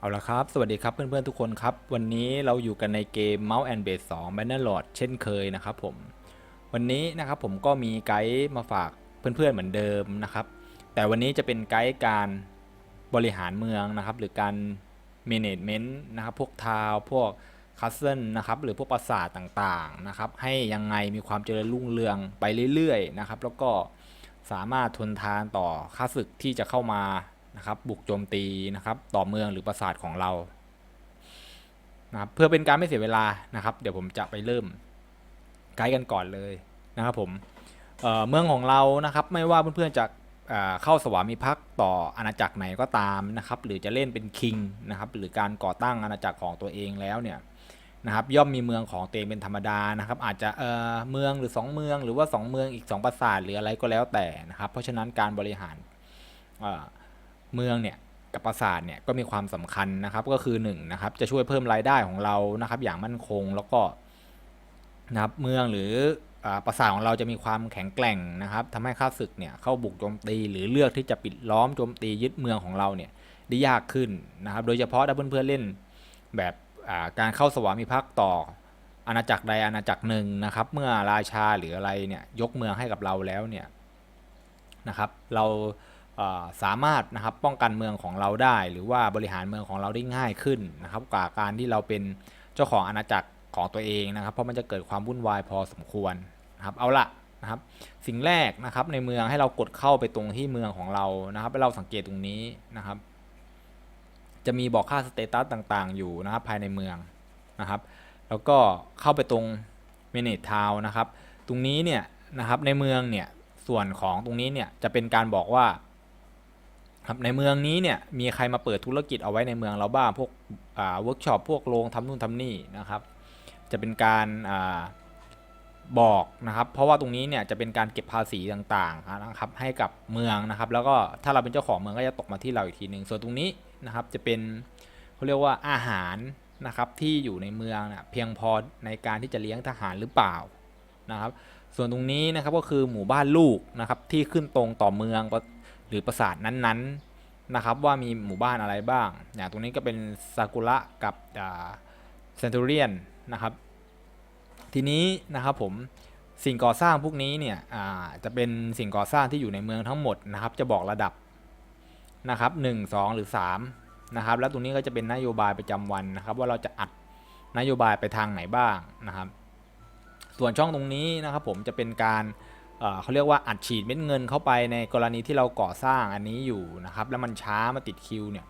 เอาละครับ สวัสดีครับเพื่อนๆทุกคนครับ วันนี้เราอยู่กันในเกม Mouse and Base 2 Bannerlord เช่นเคยนะครับผม วันนี้นะครับผมก็มีไกด์มาฝากเพื่อนๆเหมือนเดิมนะครับ แต่วันนี้จะเป็นไกด์การบริหารเมืองนะครับ หรือการ management นะครับ พวกทาวพวกคัสเซิลนะครับ หรือพวกปราสาทต่างๆนะครับ ให้ยังไงมีความเจริญรุ่งเรืองไปเรื่อยๆนะครับ แล้วก็สามารถทนทานต่อข้าศึกที่จะเข้ามา นะครับบุกโจมตีนะครับต่อเมืองหรือปราสาทของเรานะครับเพื่อเป็นการไม่เสียเวลานะครับ เดี๋ยวผมจะไปเริ่มไกด์กันก่อนเลยนะครับผมเเมืองของเรานะครับไม่ว่าเพื่อนๆจะเเข้าสวามิภักดิ์ต่ออาณาจักรไหนก็ตามนะครับ หรือจะเล่นเป็นคิงนะครับ หรือการก่อตั้งอาณาจักรของตัวเองแล้วเนี่ยนะครับ ย่อมมีเมืองของตัวเองเป็นธรรมดานะครับ อาจจะเเมืองหรือ 2 เมือง หรือว่า 2 เมืองอีก 2 ปราสาทหรืออะไรก็แล้วแต่นะครับ เพราะฉะนั้นการบริหาร เมืองเนี่ยกับปราสาทเนี่ยก็มีความสำคัญนะครับ ก็คือ1นงนะครับจะช่วยเพิ่มรายได้ของเรานะครับ อย่างมั่นคงแล้วก็นะครับเมืองหรืออปราสาทของเราจะมีความแข็งแกร่งนะครับทำให้ข้าศึกเนี่ยเข้าบุกโจมตี หรือเลือกที่จะปิดล้อมโจมตียึดเมืองของเราเนี่ยได้ยากขึ้นนะครับ โดยเฉพาะถ้าเพื่อนๆเล่นแบบการเข้าสวามิภักดิ์ต่ออาณาจักรใดอาณาจักรหนึ่งนะครับ เมื่อราชาหรืออะไรเนี่ยยกเมืองให้กับเราแล้วเนี่ยนะครับ เรา สามารถนะครับป้องกันเมืองของเราได้ หรือว่าบริหารเมืองของเราได้ง่ายขึ้นนะครับกว่าการที่เราเป็นเจ้าของอาณาจักรของตัวเองนะครับ เพราะมันจะเกิดความวุ่นวายพอสมควรนะครับเอาละนะครับ สิ่งแรกนะครับในเมืองให้เรากดเข้าไปตรงที่เมืองของเรานะครับให้เราสังเกตตรงนี้นะครับ จะมีบอกค่าสเตตัสต่างๆ อยู่นะครับภายในเมืองนะครับ แล้วก็เข้าไปตรง manage town นะครับ ตรงนี้เนี่ยนะครับในเมืองเนี่ยส่วนของตรงนี้เนี่ยจะเป็นการบอกว่า ครับในเมืองนี้เนี่ยมีใครมาเปิดธุรกิจเอาไว้ในเมืองเราบ้างพวกเวิร์กช็อปพวกโรงทำนู่นทำนี่นะครับ จะเป็นการอาบอกนะครับ เพราะว่าตรงนี้เนี่ยจะเป็นการเก็บภาษีต่างๆนะครับให้กับเมืองนะครับ แล้วก็ถ้าเราเป็นเจ้าของเมืองก็จะตกมาที่เราอีกทีหนึ่งส่วนตรงนี้นะครับจะเป็นเขาเรียกว่าอาหารนะครับที่อยู่ในเมืองเน่ยเพียงพอในการที่จะเลี้ยงทหารหรือเปล่านะครับ ส่วนตรงนี้นะครับก็คือหมู่บ้านลูกนะครับที่ขึ้นตรงต่อเมือง หรือปราสาทนั้นๆนะครับว่ามีหมู่บ้านอะไรบ้างอย่างตรงนี้ก็เป็นซากุระกับเซนตูเรียนนะครับทีนี้นะครับผมสิ่งก่อสร้างพวกนี้เนี่ยจะเป็นสิ่งก่อสร้างที่อยู่ในเมืองทั้งหมดนะครับ จะบอกระดับนะครับ1 2 หรือ3นะครับแล้วตรงนี้ก็จะเป็นนโยบายประจำวันนะครับ ว่าเราจะอัดนโยบายไปทางไหนบ้างนะครับ ส่วนช่องตรงนี้นะครับผมจะเป็นการ เขาเรียกว่าอัดฉีดเม็ดเงินเข้าไปในกรณีที่เราก่อสร้างอันนี้อยู่นะครับแล้วมันช้ามาติดคิวเนี่ย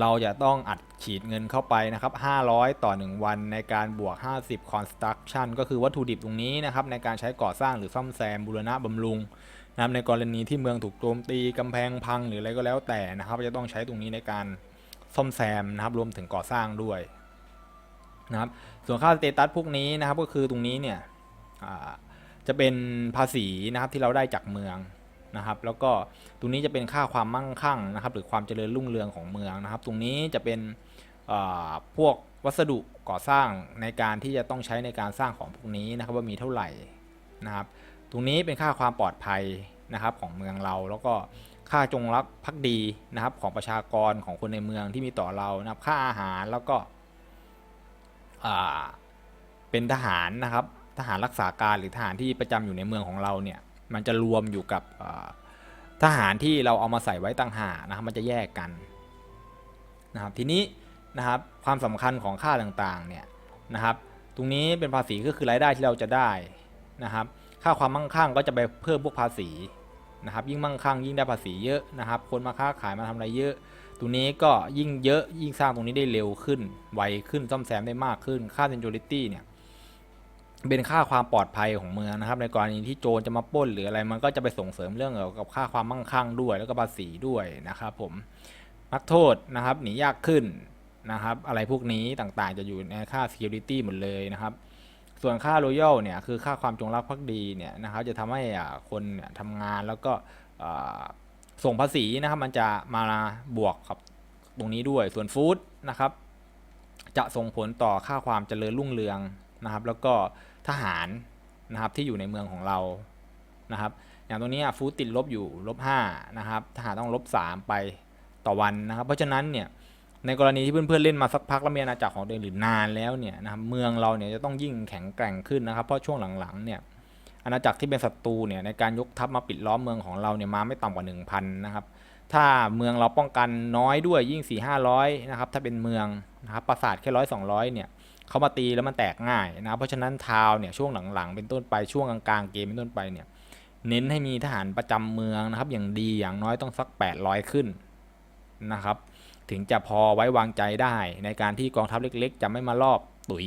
เราจะต้องอัดฉีดเงินเข้าไปนะครับ 500 ต่อ 1 วันในการบวก 50 construction ก็คือวัตถุดิบตรงนี้นะครับในการใช้ก่อสร้างหรือซ่อมแซมบูรณะบำรุงนะครับในกรณีที่เมืองถูกโจมตีกำแพงพังหรืออะไรก็แล้วแต่นะครับ จะต้องใช้ตรงนี้ในการซ่อมแซมนะครับรวมถึงก่อสร้างด้วยนะครับส่วนค่าสเตตัสพวกนี้นะครับก็คือตรงนี้เนี่ยอ่า จะเป็นภาษีนะครับที่เราได้จากเมืองนะครับ แล้วก็ตรงนี้จะเป็นค่าความมั่งคั่งนะครับ หรือความเจริญรุ่งเรืองของเมืองนะครับ ตรงนี้จะเป็นพวกวัสดุก่อสร้างในการที่จะต้องใช้ในการสร้างของพวกนี้นะครับว่ามีเท่าไหร่นะครับ ตรงนี้เป็นค่าความปลอดภัยนะครับของเมืองเราแล้วก็ค่าจงรักภักดีนะครับของประชากรของคนในเมืองที่มีต่อเรานะครับ ค่าอาหารแล้วก็เป็นทหารนะครับ ทหารรักษาการหรือทหารที่ประจำอยู่ในเมืองของเราเนี่ยมันจะรวมอยู่กับทหารที่เราเอามาใส่ไว้ต่างหากนะครับมันจะแยกกันนะครับทีนี้นะครับความสำคัญของค่าต่างๆเนี่ยนะครับตรงนี้เป็นภาษีก็คือรายได้ที่เราจะได้นะครับค่าความมั่งคั่งก็จะไปเพิ่มพวกภาษีนะครับยิ่งมั่งคั่งยิ่งได้ภาษีเยอะนะครับคนมาค้าขายมาทำอะไรเยอะตรงนี้ก็ยิ่งเยอะยิ่งสร้างตรงนี้ได้เร็วขึ้นไวขึ้นซ่อมแซมได้มากขึ้นค่า security เนี่ย เป็นค่าความปลอดภัยของเมืองนะครับ ในกรณีที่โจรจะมาป้นหรืออะไรมันก็จะไปส่งเสริมเรื่องเกี่ยวกับค่าความมั่งคั่งด้วย แล้วก็ภาษีด้วยนะครับผมนักโทษนะครับหนียากขึ้นนะครับอะไรพวกนี้ต่างๆ จะอยู่ในค่า security หมดเลยนะครับ ส่วนค่า royal เนี่ยคือค่าความจงรักภักดีเนี่ยนะครับจะทำให้อ่าคนเนี่ยทำงานแล้วก็ส่งภาษีนะครับ มันจะมาบวกกับตรงนี้ด้วยส่วนฟู้ดนะครับ จะส่งผลต่อค่าความเจริญรุ่งเรืองนะครับ แล้วก็ ทหารนะครับที่อยู่ในเมืองของเรานะครับ อย่างตรงนี้ฟู้ดติดลบอยู่ลบห้านะครับทหารต้องลบสามไปต่อวันนะครับ เพราะฉะนั้นเนี่ยในกรณีที่เพื่อนๆเล่นมาสักพักแล้วมีอาณาจักรของตัวเองหรือนานแล้วเนี่ยนะครับเมืองเราเนี่ยจะต้องยิ่งแข็งแกร่งขึ้นนะครับ เพราะช่วงหลังๆเนี่ยอาณาจักรที่เป็นศัตรูเนี่ยในการยกทัพมาปิดล้อมเมืองของเราเนี่ยมาไม่ต่ำกว่า 1,000นะครับถ้าเมืองเราป้องกันน้อยด้วยยิ่ง4 500นะครับถ้าเป็นเมืองนะครับปราสาทแค่ร้อยสองร้อยเนี่ย เขามาตีแล้วมันแตกง่ายนะเพราะฉะนั้นทาวเนี่ยช่วงหลังๆ เป็นต้นไปช่วงกลางๆเกมเป็นต้นไปเนี่ยเน้นให้มีทหารประจำเมืองนะครับ อย่างดีอย่างน้อยต้องสัก 800 ขึ้นนะครับ ถึงจะพอไว้วางใจได้ในการที่กองทัพเล็ก ๆ จะไม่มารอบตุ๋ย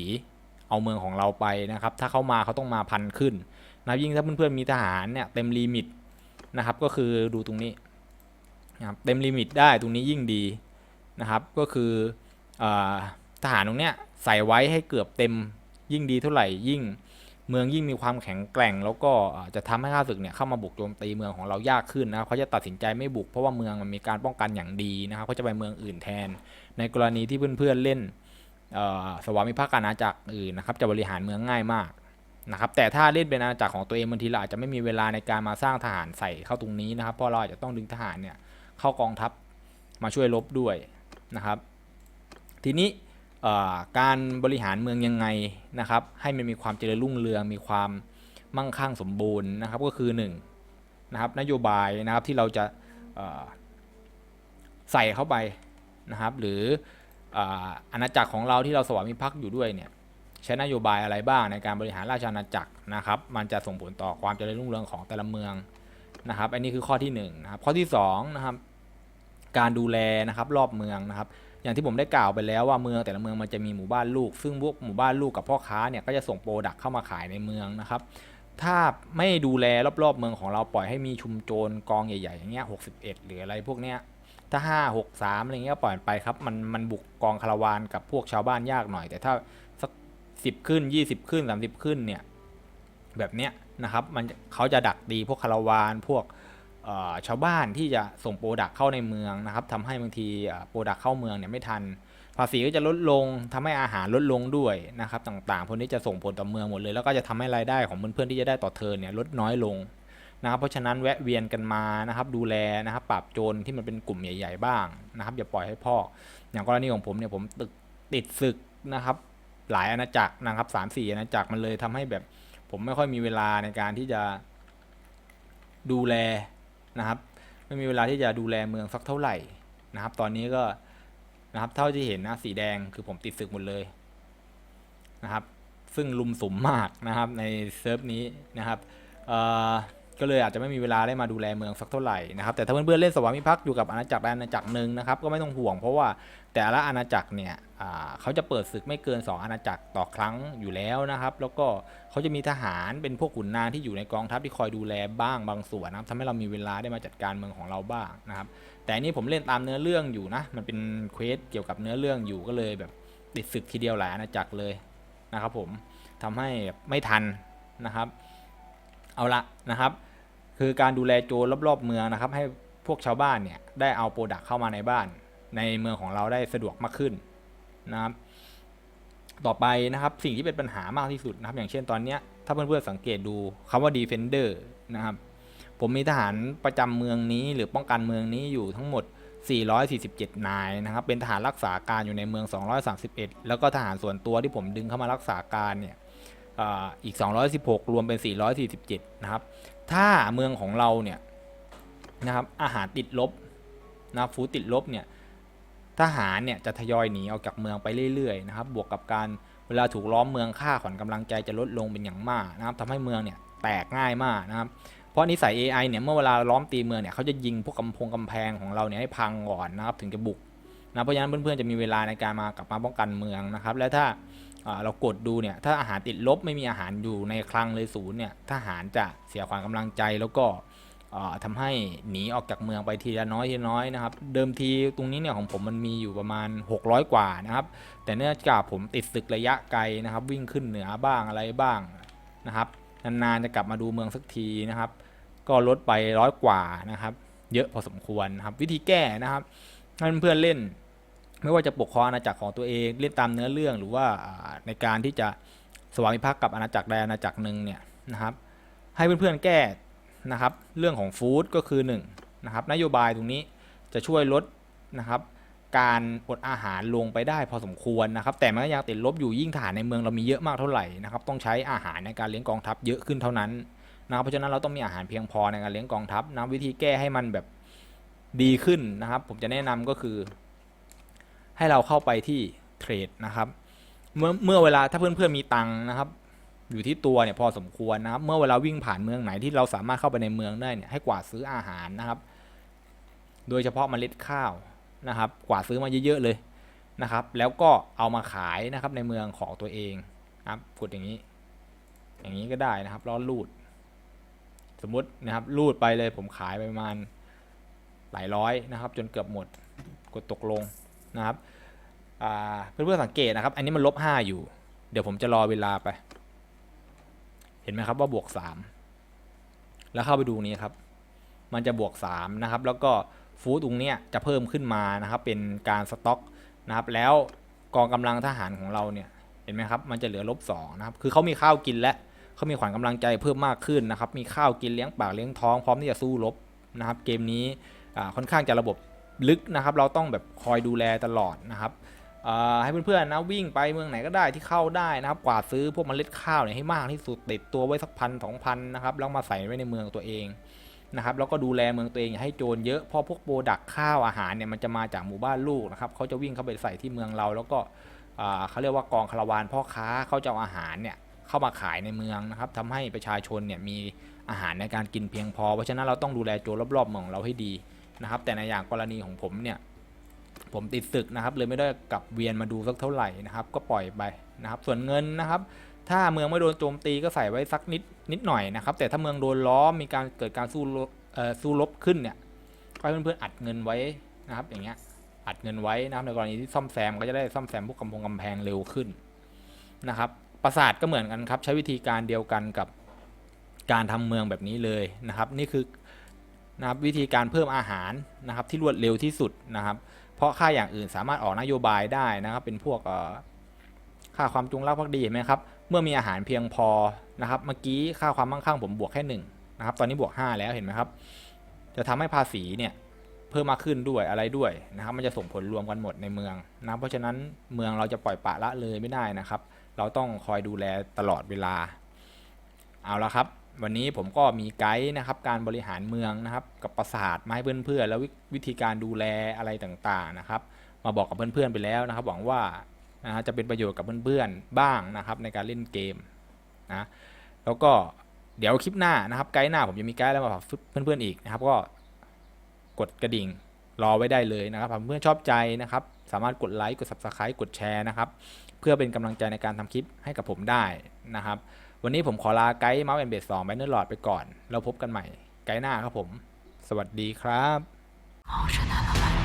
เอาเมืองของเราไปนะครับ ถ้าเขามาเขาต้องมาพันขึ้นนะยิ่งถ้าเพื่อนๆมีทหารเนี่ยเต็มลิมิตนะครับ ก็คือดูตรงนี้นะครับเต็มลิมิตได้ตรงนี้ยิ่งดีนะครับ ก็คืออ ทหารตรงเนี้ยใส่ไว้ให้เกือบเต็มยิ่งดีเท่าไหร่ยิ่งเมืองยิ่งมีความแข็งแกร่ง แล้วก็จะทำให้ข้าศึกเนี่ยเข้ามาบุกโจมตีเมืองของเรายากขึ้นนะครับเขาจะตัดสินใจไม่บุกเพราะว่าเมืองมันมีการป้องกันอย่างดีนะครับเขาจะไปเมืองอื่นแทน ในกรณีที่เพื่อนๆเล่นเอ่อสวามิภักดิ์อาณาจักรอื่นนะครับจะบริหารเมืองง่ายมากนะครับแต่ถ้าเล่นเป็นอาณาจักรของตัวเองบางทีเราอาจจะไม่มีเวลาในการมาสร้างทหารใส่เข้าตรงนี้นะครับเพราะเราอาจจะต้องดึงทหารเนี่ยเข้ากองทัพมาช่วยรบด้วยนะครับ ทีนี้ การบริหารเมืองยังไงนะครับ ให้มันมีความเจริญรุ่งเรือง มีความมั่งคั่งสมบูรณ์นะครับ ก็คือ1นงนะครับนโยบายนะครับที่เราจะใส่เข้าไปนะครับ หรืออาณาจักรของเราที่เราสวามิภักดิ์อยู่ด้วยเนี่ยใช้นโยบายอะไรบ้างในการบริหารราชอาณาจักรนะครับ มันจะส่งผลต่อความเจริญรุ่งเรืองของแต่ละเมืองนะครับ อันนี้คือข้อที่1นงนะครับข้อที่2นะครับการดูแลนะครับรอบเมืองนะครับ อย่างที่ผมได้กล่าวไปแล้วว่าเมืองแต่ละเมืองมันจะมีหมู่บ้านลูก ซึ่งพวกหมู่บ้านลูกกับพ่อค้าเนี่ยก็จะส่งโปรดักเข้ามาขายในเมืองนะครับถ้าไม่ดูแลรอบๆเมืองของเราปล่อยให้มีชุมโจรกองใหญ่ๆอย่างเงี้ย61หรืออะไรพวกเนี้ยถ้า5 6 3อะไรเงี้ยปล่อยไปครับมันมันบุกกองคาราวานกับพวกชาวบ้านยากหน่อย แต่ถ้าสัก10ขึ้น20ขึ้น30ขึ้นเนี่ยแบบเนี้ยนะครับมันเขาจะดักตีพวกคาราวานพวก ชาวบ้านที่จะส่งโปรดักเข้าในเมืองนะครับทำให้บางทีโปรดักเข้าเมืองเนี่ยไม่ทัน ภาษีก็จะลดลงทำให้อาหารลดลงด้วยนะครับต่างๆพวกนี้จะส่งผลต่อเมืองหมดเลย แล้วก็จะทำให้รายได้ของเพื่อนๆที่จะได้ต่อเทิร์นเนี่ยลดน้อยลงนะครับเพราะฉะนั้นแวะเวียนกันมานะครับดูแลนะครับปราบโจรที่มันเป็นกลุ่มใหญ่ ๆ บ้างนะครับอย่าปล่อยให้พ่อ อย่างกรณีของผมเนี่ยผมตึกติดศึกนะครับหลายอาณาจักรนะครับสามสี่อาณาจักรมันเลยทำให้แบบ ผมไม่ค่อยมีเวลาในการที่จะดูแล นะครับ ไม่มีเวลาที่จะดูแลเมืองสักเท่าไหร่นะครับ ตอนนี้ก็นะครับเท่าที่เห็นนะสีแดงคือผมติดศึกหมดเลยนะครับ ซึ่งลุมสมมากนะครับในเซิร์ฟนี้นะครับเอ่อ ก็เลยอาจจะไม่มีเวลาได้มาดูแลเมืองสักเท่าไหร่นะครับแต่ถ้าเพื่อนๆเล่นสวามิภักดิ์อยู่กับอาณาจักรใดอาณาจักรหนึ่งนะครับก็ไม่ต้องห่วงเพราะว่าแต่ละอาณาจักรเนี่ยเขาจะเปิดศึกไม่เกิน 2 อาณาจักรต่อครั้งอยู่แล้วนะครับ แล้วก็เขาจะมีทหารเป็นพวกขุนนางที่อยู่ในกองทัพที่คอยดูแลบ้างบางส่วนนะครับทำให้เรามีเวลาได้มาจัดการเมืองของเราบ้างนะครับ แต่อันนี่ผมเล่นตามเนื้อเรื่องอยู่นะมันเป็นเควสเกี่ยวกับเนื้อเรื่องอยู่ก็เลยแบบติดศึกทีเดียวหลายอาณาจักรเลยนะครับ ผมทำให้ไม่ทันนะครับ เอาละนะครับ คือการดูแลโจรรอบๆเมืองนะครับ ให้พวกชาวบ้านเนี่ยได้เอาโปรดักเข้ามาในบ้าน ในเมืองของเราได้สะดวกมากขึ้นนะครับ ต่อไปนะครับสิ่งที่เป็นปัญหามากที่สุดนะครับ อย่างเช่นตอนเนี้ยถ้าเพื่อนๆสังเกตดูคำว่า defender นะครับ ผมมีทหารประจำเมืองนี้ หรือป้องกันเมืองนี้อยู่ทั้งหมด 447 นายนะครับ เป็นทหารรักษาการอยู่ในเมือง 231 แล้วก็ทหารส่วนตัวที่ผมดึงเข้ามารักษาการเนี่ย อีก 216 รวมเป็น 447 นะครับ ถ้าเมืองของเราเนี่ยนะครับอาหารติดลบนะฟู้ดติดลบเนี่ยทหารเนี่ยจะทยอยหนีออกจากเมืองไปเรื่อยๆนะครับ บวกกับการเวลาถูกล้อมเมืองค่าขวัญกำลังใจจะลดลงเป็นอย่างมากนะครับทำให้เมืองเนี่ยแตกง่ายมากนะครับ เพราะนิสัย AI เนี่ยเมื่อเวลาล้อมตีเมืองเนี่ยเขาจะยิงพวกกำพงกำแพงของเราเนี่ยให้พังก่อนนะครับถึงจะบุกนะเพราะฉะนั้นเพื่อนๆจะมีเวลาในการมากลับมาป้องกันเมืองนะครับ และถ้า เรากดดูเนี่ยถ้าอาหารติดลบไม่มีอาหารอยู่ในคลังเลยศูนย์เนี่ยทหารจะเสียขวัญกำลังใจแล้วก็อ่าทำให้หนีออกจากเมืองไปทีละน้อยทีละน้อยนะครับ เดิมทีตรงนี้เนี่ยของผมมันมีอยู่ประมาณ 600 กว่านะครับ แต่เนื่องจากผมติดศึกระยะไกลนะครับ วิ่งขึ้นเหนือบ้างอะไรบ้างนะครับนานๆจะกลับมาดูเมืองสักทีนะครับ ก็ลดไปร้อยกว่านะครับ เยอะพอสมควรนะครับวิธีแก้นะครับให้เพื่อนๆเล่น ไม่ว่าจะปกครองอาณาจักรของตัวเองเล่นตามเนื้อเรื่องหรือว่าในการที่จะสวามิภักดิ์กับอาณาจักรใดอาณาจักรหนึ่งเนี่ยนะครับ ให้เพื่อนๆแก้นะครับ เรื่องของฟู้ดก็คือ1นงนะครับ นโยบายตรงนี้จะช่วยลดนะครับการอดอาหารลงไปได้พอสมควรนะครับ แต่มันก็ยังติดลบอยู่ยิ่งทหารในเมืองเรามีเยอะมากเท่าไหร่นะครับ ต้องใช้อาหารในการเลี้ยงกองทัพเยอะขึ้นเท่านั้นนะครับเพราะฉะนั้นเราต้องมีอาหารเพียงพอในการเลี้ยงกองทัพนะวิธีแก้ให้มันแบบดีขึ้นนะครับ ผมจะแนะนำก็คือ ให้เราเข้าไปที่เทรดนะครับ เมื่อเมื่อเวลาถ้าเพื่อนๆมีตังค์นะครับ อยู่ที่ตัวเนี่ยพอสมควรนะครับ เมื่อเวลาวิ่งผ่านเมืองไหนที่เราสามารถเข้าไปในเมืองได้เนี่ยให้กวาดซื้ออาหารนะครับ โดยเฉพาะเมล็ดข้าวนะครับ กวาดซื้อมาเยอะๆเลยนะครับ แล้วก็เอามาขายนะครับในเมืองของตัวเองนะครับกดอย่างนี้ อย่างนี้ก็ได้นะครับล้วรูด สมมตินะครับรูดไปเลยผมขายไปประมาณหลายร้อยนะครับ จนเกือบหมด กดตกลง นะครับเพื่อนๆสังเกตนะครับ อันนี้มันลบห้าอยู่ เดี๋ยวผมจะรอเวลาไป เห็นไหมครับว่าบวกสามแล้วเข้าไปดูนี้ครับ มันจะบวกสามนะครับ แล้วก็ฟู้ดตรงนี้จะเพิ่มขึ้นมานะครับ เป็นการสต็อกนะครับ แล้วกองกำลังทหารของเราเนี่ย เห็นไหมครับ มันจะเหลือลบสองนะครับ คือเขามีข้าวกินแล้วเขามีขวัญกำลังใจเพิ่มมากขึ้นนะครับ มีข้าวกินเลี้ยงปากเลี้ยงท้องพร้อมที่จะสู้รบนะครับ เกมนี้ค่อนข้างจะระบบ ลึกนะครับ เราต้องแบบคอยดูแลตลอดนะครับให้เพื่อนๆนะวิ่งไปเมืองไหนก็ได้ที่เข้าได้นะครับกวาดซื้อพวกเมล็ดข้าวเนี่ยให้มากที่สุดติดตัวไว้สักพันสองพันนะครับแล้วมาใส่ไว้ในเมืองตัวเองนะครับแล้วก็ดูแลเมืองตัวเองอย่าให้โจรเยอะเพราะพวกโปรดักข้าวอาหารเนี่ยมันจะมาจากหมู่บ้านลูกนะครับเขาจะวิ่งเข้าไปใส่ที่เมืองเรา แล้วก็เขาเรียกว่ากองคาราวานพ่อค้าเขาจะเอาอาหารเนี่ยเข้ามาขายในเมืองนะครับทำให้ประชาชนเนี่ยมีอาหารในการกินเพียงพอเพราะฉะนั้นเราต้องดูแลโจรรอบๆเมืองเราให้ดี นะครับ แต่ในอย่างกรณีของผมเนี่ย ผมติดศึกนะครับ เลยไม่ได้กลับเวียนมาดูสักเท่าไหร่นะครับ ก็ปล่อยไปนะครับ ส่วนเงินนะครับ ถ้าเมืองไม่โดนโจมตีก็ใส่ไว้สักนิดนิดหน่อยนะครับ แต่ถ้าเมืองโดนล้อมมีการเกิดการสู้รบเอ่อสู้รบขึ้นเนี่ยก็ให้เพื่อนๆอัดเงินไว้นะครับ อย่างเงี้ยอัดเงินไว้นะครับในกรณีที่ซ่อมแซมก็จะได้ซ่อมแซมพวกกำพงกำแพงเร็วขึ้นนะครับปราสาทก็เหมือนกันครับ ใช้วิธีการเดียวกันกับการทำเมืองแบบนี้เลยนะครับ นี่คือ นะครับวิธีการเพิ่มอาหารนะครับที่รวดเร็วที่สุดนะครับ เพราะค่าอย่างอื่นสามารถออกนโยบายได้นะครับ เป็นพวกค่าความจงรักภักดีเห็นไหมครับเมื่อมีอาหารเพียงพอนะครับเมื่อกี้ค่าความมั่งคั่งผมบวกแค่หนึ่งนะครับตอนนี้บวก 5 แล้วเห็นไหมครับ จะทำให้ภาษีเนี่ยเพิ่มมากขึ้นด้วยอะไรด้วยนะครับ มันจะส่งผลรวมกันหมดในเมืองนะเพราะฉะนั้นเมืองเราจะปล่อยปะละเลยไม่ได้นะครับ เราต้องคอยดูแลตลอดเวลาเอาละครับ วันนี้ผมก็มีไกด์นะครับการบริหารเมืองนะครับ กับปราสาทมาให้เพื่อนๆ แล้ววิธีการดูแลอะไรต่างๆนะครับ มาบอกกับเพื่อนๆไปแล้วนะครับ หวังว่านะจะเป็นประโยชน์กับเพื่อนๆบ้างนะครับ ในการเล่นเกมนะแล้วก็เดี๋ยวคลิปหน้านะครับ ไกด์หน้าผมจะมีไกด์แล้วมาฝากเพื่อนๆอีกนะครับ ก็กดกระดิ่งรอไว้ได้เลยนะครับเพื่อนๆชอบใจนะครับ สามารถกดไลค์กด subscribe กดแชร์นะครับ เพื่อเป็นกำลังใจในการทำคลิปให้กับผมได้นะครับ วันนี้ผมขอลาไกด์เมาส์แอนเบสสองแบนเนอร์หลอดไปก่อน เราพบกันใหม่ไกด์หน้าครับผม สวัสดีครับ